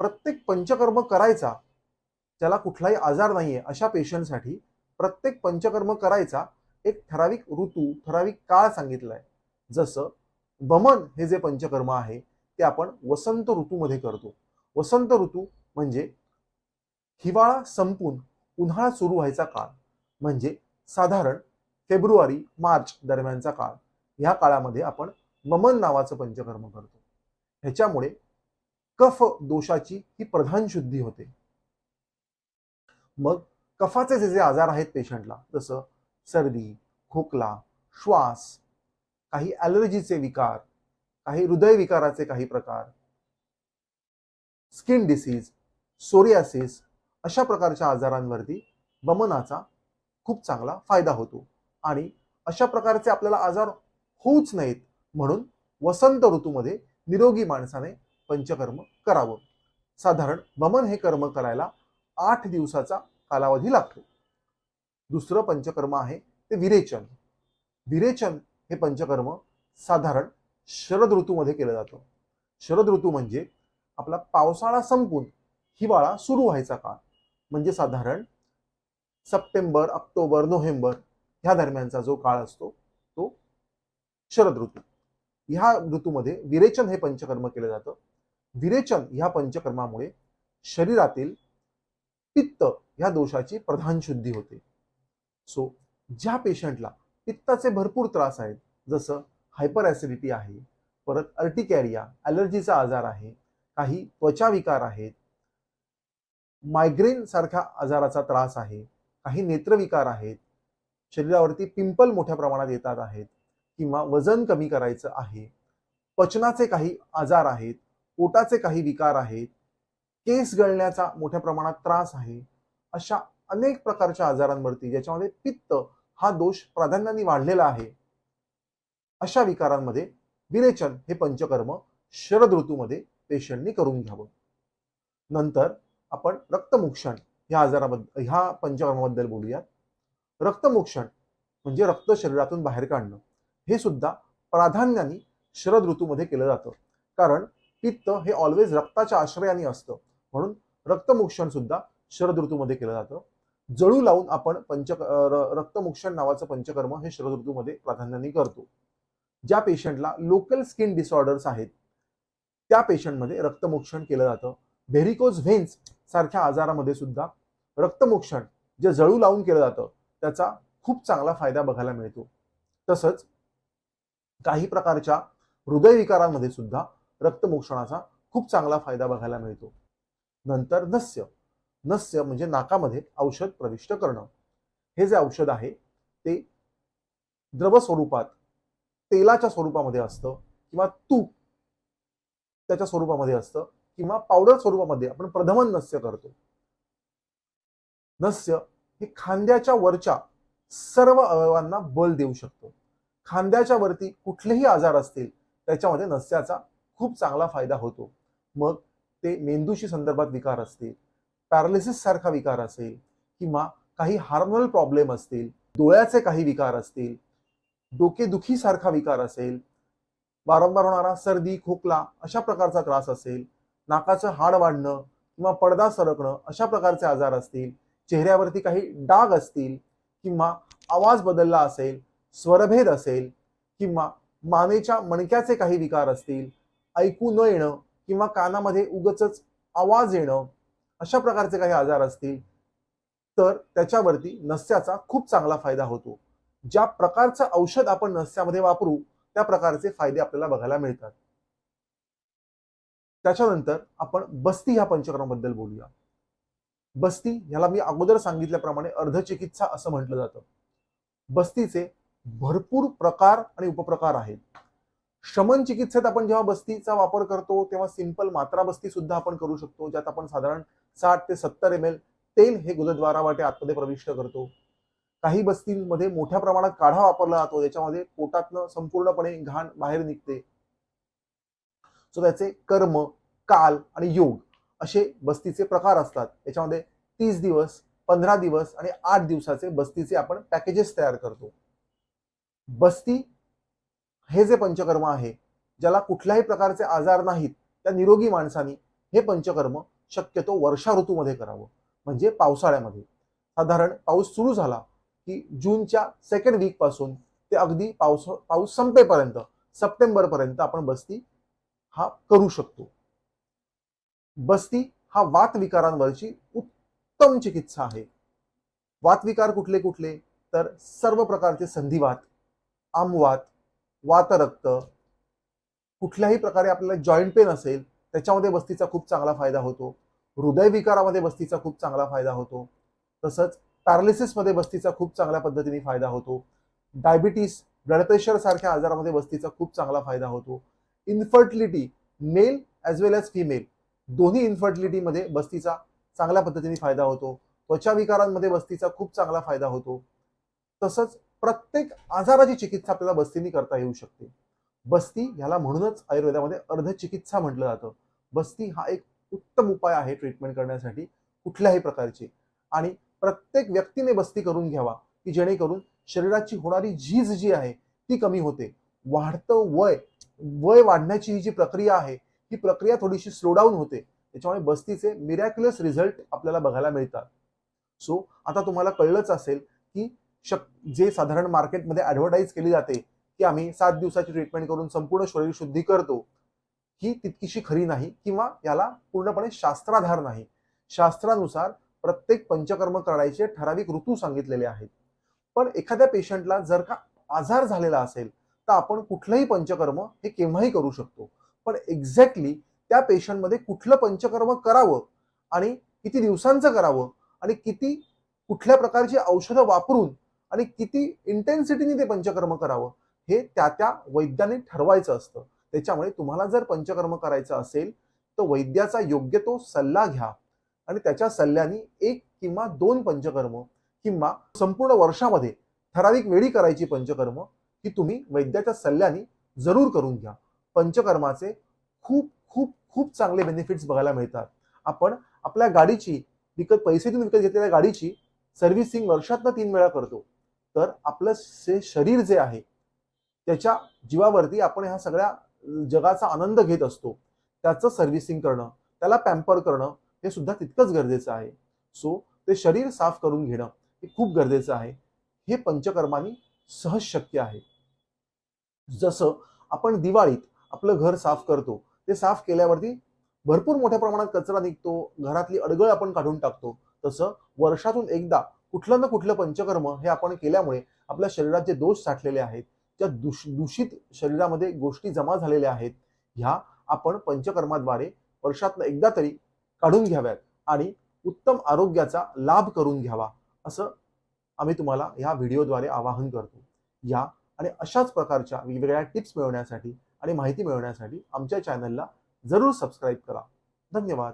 प्रत्येक पंचकर्म करायचा ज्याला कुठलाही आजार नाहीये अशा पेशंटसाठी प्रत्येक पंचकर्म करायचा एक ठराविक ऋतू ठराविक काळ सांगितलाय. जसं बमन हे जे पंचकर्म आहे ते आपण वसंत ऋतूमध्ये करतो. वसंत ऋतू म्हणजे हिवाळा संपून उन्हाळा सुरू व्हायचा काळ म्हणजे साधारण फेब्रुवारी मार्च दरम्यानचा काळ. ह्या काळामध्ये आपण ममन नावाचं पंचकर्म करतो. ह्याच्यामुळे कफ दोषाची ही प्रधान शुद्धी होते. मग कफाचे जे जे आजार आहेत पेशंटला जसं सर्दी खोकला श्वास काही ॲलर्जीचे विकार काही हृदय विकाराचे काही प्रकार स्किन डिसीज सोरियासिस अशा प्रकारच्या आजारांवरती वमनाचा खूप चांगला फायदा होतो. आणि अशा प्रकारचे आपल्याला आजार होऊच नाहीत म्हणून वसंत ऋतूमध्ये निरोगी माणसाने पंचकर्म करावं. साधारण ममन हे कर्म करायला आठ दिवसाचा कालावधी लागतो. दुसरं पंचकर्म आहे ते विरेचन. विरेचन हे पंचकर्म साधारण शरद ऋतूमध्ये केलं जातं. शरद ऋतू म्हणजे आपला पावसाळा संपून हिवाळा सुरू व्हायचा काळ. म्हणजे साधारण सप्टेंबर ऑक्टोबर नोव्हेंबर ह्या दरम्यानचा जो काळ असतो तो शरद ऋतू. ह्या ऋतूमध्ये विरेचन हे पंचकर्म केलं जातं. विरेचन ह्या पंचकर्मामुळे शरीरातील पित्त ह्या दोषाची प्रधान शुद्धी होते. सो ज्या पेशंटला पित्ताचे भरपूर त्रास आहेत जसं हायपर ॲसिडिटी आहे परत अर्टिकॅरिया ॲलर्जीचा आजार आहे काही त्वचा विकार आहेत मायग्रेन सारख्या आजाराचा त्रास आहे काही नेत्रविकार आहेत शरीरावरती पिंपल मोठ्या प्रमाणात येतात आहेत किंवा वजन कमी करायचं आहे पचनाचे काही आजार आहेत पोटाचे काही विकार आहेत केस गळण्याचा मोठ्या प्रमाणात त्रास आहे अशा अनेक प्रकारच्या आजारांवरती ज्याच्यामध्ये पित्त हा दोष प्राधान्याने वाढलेला आहे अशा विकारांमध्ये विरेचन हे पंचकर्म शरद ऋतूमध्ये पेशंटनी करून घ्यावं. नंतर आपण रक्तमुक्षण ह्या आजाराबद्दल ह्या पंचकर्माबद्दल बोलूयात. रक्तमुक्षण म्हणजे रक्त शरीरातून बाहेर काढणं हे सुद्धा प्राधान्याने शरद ऋतूमध्ये केलं जातं. कारण पित्त हे ऑलवेज रक्ताच्या आश्रयाने असतं. म्हणून रक्तमुक्षण सुद्धा शरद ऋतूमध्ये केलं जातं. जळू लावून आपण पंच र- रक्तमुक्षण नावाचं पंचकर्म हे शरद ऋतूमध्ये प्राधान्याने करतो. ज्या पेशंटला लोकल स्किन डिसऑर्डर्स आहेत त्या पेशंटमध्ये रक्तमुक्षण केलं जातं. व्हेरिकोज व्हेन्स सारख्या आजारामध्ये सुद्धा रक्तमुक्षण जे जळू लावून केलं जातं त्याचा खूप चांगला फायदा बघायला मिळतो. तसंच काही प्रकारच्या हृदयविकारांमध्ये सुद्धा रक्तमोक्षणाचा खूप चांगला फायदा बघायला मिळतो. नंतर नस्य. नस्य म्हणजे नाकामध्ये औषध प्रविष्ट करणं. हे जे औषध आहे ते द्रव स्वरूपात तेलाच्या स्वरूपामध्ये असतं किंवा तूप त्याच्या स्वरूपामध्ये असतं किंवा पावडर स्वरूपामध्ये आपण प्रधमन नस्य करतो. नस्य हे खांद्याच्या वरच्या सर्व अवयवांना बल देऊ शकतो. खांद्याच्या वरती कुठलेही आजार असतील त्याच्यामध्ये नस्याचा खूप चांगला फायदा होतो. मग ते मेंदूशी संदर्भात विकार असतील पॅरालिसिस सारखा विकार असेल किंवा काही हार्मोनल प्रॉब्लेम असतील डोळ्याचे काही विकार असतील डोकेदुखी सारखा विकार असेल वारंवार होणारा सर्दी खोकला अशा प्रकारचा त्रास असेल नाकाचं हाड वाढणं किंवा पडदा सरकणं अशा प्रकारचे आजार असतील चेहऱ्यावरती काही डाग असतील किंवा आवाज बदलला असेल स्वरभेद असेल किंवा मानेच्या मणक्याचे काही विकार असतील ऐकू न येणं किंवा कानामध्ये उगच आवाज येणं अशा प्रकारचे काही आजार असतील तर त्याच्यावरती नस्याचा खूप चांगला फायदा होतो. ज्या प्रकारचं औषध आपण नस्यामध्ये वापरू त्या प्रकारचे फायदे आपल्याला बघायला मिळतात. त्याच्यानंतर आपण बस्ती ह्या पंचक्रमाबद्दल बोलूया. बस्ती ह्याला मी अगोदर सांगितल्याप्रमाणे अर्धचिकित्सा असं म्हटलं जातं. बस्तीचे भरपूर प्रकार आणि उपप्रकार आहेत. शमन चिकित्सेत आपण जेव्हा बस्तीचा वापर करतो तेव्हा सिंपल मात्रा बस्ती सुद्धा आपण करू शकतो ज्यात आपण साधारण साठ ते सत्तर एम एल तेल हे गुदद्वारा वाटे आतमध्ये प्रविष्ट करतो. काही बस्तींमध्ये मोठ्या प्रमाणात काढा वापरला जातो त्याच्यामध्ये पोटातनं संपूर्णपणे घाण बाहेर निघते. सो त्याचे कर्म काल आणि योग असे बस्तीचे प्रकार असतात. याच्यामध्ये तीस दिवस पंधरा दिवस आणि आठ दिवसाचे बस्तीचे आपण पॅकेजेस तयार करतो. बस्ती हे जे पंचकर्म आहे ज्याला कुठल्याही प्रकारचे आजार नाहीत त्या निरोगी माणसानी हे पंचकर्म शक्यतो वर्षा ऋतूमध्ये करावं. म्हणजे पावसाळ्यामध्ये. साधारण पाऊस सुरू झाला की जूनच्या सेकंड वीकपासून ते अगदी पाऊस पाऊस संपेपर्यंत सप्टेंबरपर्यंत आपण बस्ती हा करू शकतो. बस्ती हा वात विकारांवरची उत्तम चिकित्सा आहे. वात विकार कुठले कुठले? तर सर्व प्रकारचे संधिवात आमवात वातरक्त कुठल्याही प्रकारे आपल्याला जॉईंट पेन असेल त्याच्यामध्ये बस्तीचा खूप चांगला फायदा होतो. हृदयविकारामध्ये बस्तीचा खूप चांगला फायदा होतो. तसंच पॅरालिसिसमध्ये बस्तीचा खूप चांगल्या पद्धतीने फायदा होतो. डायबिटीस ब्लड प्रेशर सारख्या आजारामध्ये बस्तीचा खूप चांगला फायदा होतो. Infertility male as well as female दोन्ही इन्फर्टिलिटीमध्ये बस्तीचा चांगल्या पद्धतीने फायदा होतो. त्वचा विकारांमध्ये बस्तीचा खूप चांगला फायदा होतो. तसंच प्रत्येक आजाराची चिकित्सा आपल्याला बस्तीने करता येऊ शकते. बस्ती ह्याला म्हणूनच आयुर्वेदामध्ये अर्धचिकित्सा म्हटलं जातं. बस्ती हा एक उत्तम उपाय आहे ट्रीटमेंट करण्यासाठी कुठल्याही प्रकारची. आणि प्रत्येक व्यक्तीने बस्ती करून घ्यावा की जेणेकरून शरीराची होणारी झीज जी आहे ती कमी होते. वाढतं वय वय वाढण्याची ही जी प्रक्रिया आहे ही प्रक्रिया थोडीशी स्लोडाऊन होते. त्याच्यामुळे बस्तीचे मिरॅक्युलस रिझल्ट आपल्याला बघायला मिळतात. सो आता तुम्हाला कळलंच असेल की शक जे साधारण मार्केटमध्ये ॲडव्हर्टाईज केली जाते की आम्ही सात दिवसाची ट्रीटमेंट करून संपूर्ण शरीर शुद्धी करतो ही तितकीशी खरी नाही किंवा याला पूर्णपणे शास्त्राधार नाही. शास्त्रानुसार प्रत्येक पंचकर्म करायचे ठराविक ऋतू सांगितलेले आहेत. पण एखाद्या पेशंटला जर का आजार झालेला असेल तर आपण कुठलंही पंचकर्म हे केव्हाही करू शकतो. पण एक्झॅक्टली त्या पेशंटमध्ये कुठलं पंचकर्म करावं आणि किती दिवसांचं करावं आणि किती कुठल्या प्रकारची औषधं वापरून आणि किती इंटेन्सिटीने ते पंचकर्म करावं हे त्या त्या वैद्याने ठरवायचं असतं. त्याच्यामुळे तुम्हाला जर पंचकर्म करायचं असेल तर वैद्याचा योग्य तो सल्ला घ्या. आणि त्याच्या सल्ल्याने एक किंवा दोन पंचकर्म किंवा संपूर्ण वर्षामध्ये ठराविक वेळी करायची पंचकर्म ही तुम्ही वैद्याच्या सल्ल्याने जरूर करून घ्या. पंचकर्माचे खूप खूप खूप चांगले बेनिफिट्स बघायला मिळतात. आपण आपल्या गाडीची विकत पैसे देऊन विकत घेतलेल्या गाडीची सर्व्हिसिंग वर्षातनं तीन वेळा करतो. तर आपलं से शरीर जे आहे त्याच्या जीवावरती आपण ह्या सगळ्या जगाचा आनंद घेत असतो. त्याचं सर्व्हिसिंग करणं त्याला पॅम्पर करणं हे सुद्धा तितकंच गरजेचं आहे. सो ते शरीर साफ करून घेणं हे खूप गरजेचं आहे. हे पंचकर्मानी सहज शक्य आहे. जसं आपण दिवाळीत आपलं घर साफ करतो ते साफ केल्यावरती भरपूर मोठ्या प्रमाणात कचरा निघतो घरातली अडगळ आपण काढून टाकतो. तसं वर्षातून एकदा कुठलं ना कुठलं पंचकर्म हे आपण केल्यामुळे आपल्या शरीरात जे दोष साठलेले आहेत ज्या दूष दूषित शरीरामध्ये गोष्टी जमा झालेल्या आहेत ह्या आपण पंचकर्माद्वारे वर्षातनं एकदा तरी काढून घ्याव्यात आणि उत्तम आरोग्याचा लाभ करून घ्यावा असं आम्ही तुम्हाला ह्या व्हिडिओद्वारे आवाहन करतो. या आणि अशाच प्रकारच्या वेगवेगळ्या टिप्स मिळवण्यासाठी आणि माहिती मिळवण्यासाठी आमच्या चॅनलला जरूर सबस्क्राईब करा. धन्यवाद.